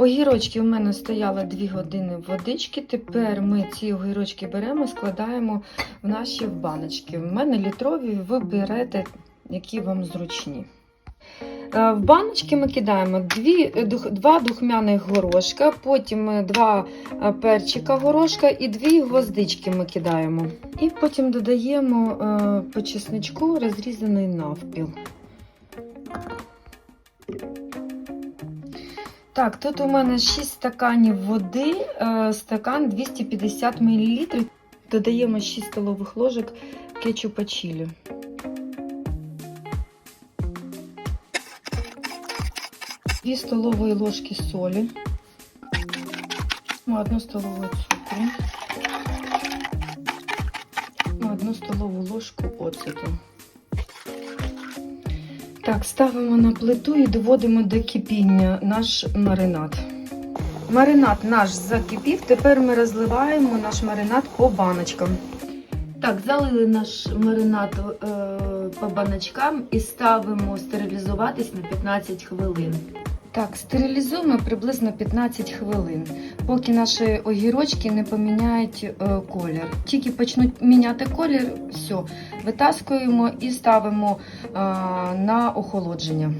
Огірочки у мене стояли 2 години водички. Тепер ми ці огірочки беремо, складаємо в наші баночки. У мене літрові, ви берете, які вам зручні. Е, В баночки ми кидаємо дві, е, два духмяних горошка, потім е, два перчика горошка і дві гвоздички ми кидаємо. І потім додаємо по чесничку розрізаний навпіл. Так, тут у мене 6 стаканів води, е, стакан 250 мл. Додаємо 6 столових ложок кетчупа чилі. Дві столової ложки солі, одну столову цукру, одну столову ложку оцету. Так, ставимо на плиту і доводимо до кипіння наш маринад. Маринад наш закипів, тепер ми розливаємо наш маринад по баночкам. Так, залили наш маринад е, по баночкам і ставимо стерилізуватись на 15 хвилин. Так, стерилізуємо приблизно 15 хвилин, поки наші огірочки не поміняють е, колір. Тільки почнуть міняти колір, все, витаскуємо і ставимо е, на охолодження.